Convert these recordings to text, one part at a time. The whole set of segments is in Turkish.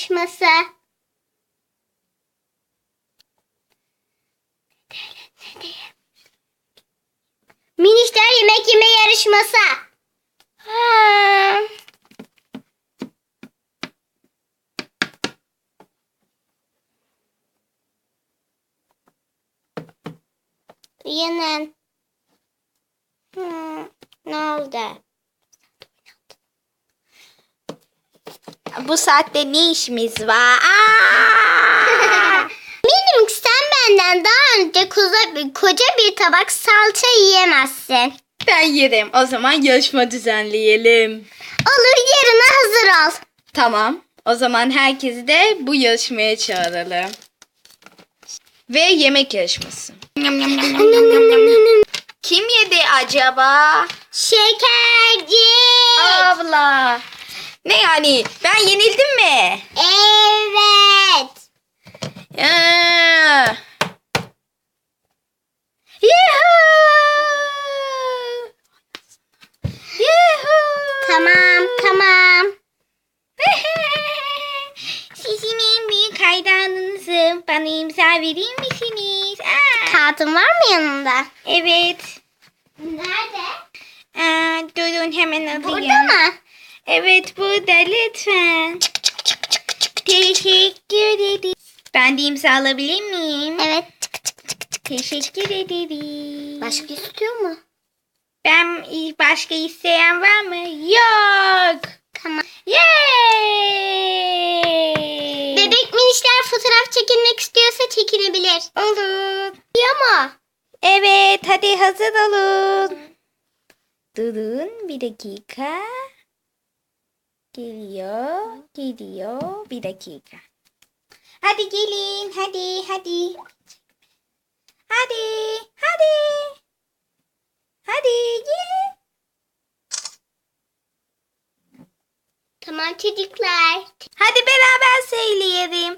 yarışması. Minişler yemek yeme yarışması. Ha. Hmm, ne oldu? Bu saatte ne işimiz var? Benim sen benden daha önce koca, koca bir tabak salça yiyemezsin. ben yerim. O zaman yarışma düzenleyelim. Olur yarına hazır ol. Tamam. O zaman herkesi de bu yarışmaya çağıralım. Ve yemek yarışması. Kim yedi acaba? Şekerci. Abla. Ne yani? Ben yenildim mi? Evet. Aa. Yuhuu! Yuhuu! Tamam tamam. Sizin en büyük hayranınızım. Bana imza verir misiniz? Aa, Kağıtın var mı yanında? evet. Nerede? Aa, durun hemen alayım. Burada mı? Evet burada lütfen. Teşekkür ederim. Ben de imza alabilir miyim? Evet. Teşekkür ederim. Başka istiyor mu? Ben başka isteyen var mı? Yok. Tamam. Yay! Bebek minişler fotoğraf çekilmek istiyorsa çekilebilir. Olur. Diyor mu? Evet hadi hazır olun. Durun bir dakika. Geliyor, geliyor. Bir dakika. Hadi gelin, hadi, hadi. Hadi, hadi. Hadi gelin. Tamam çocuklar. Hadi beraber söyleyelim.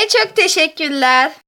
Beğenmeyi de unutmayın. 5 aboneye çok teşekkürler.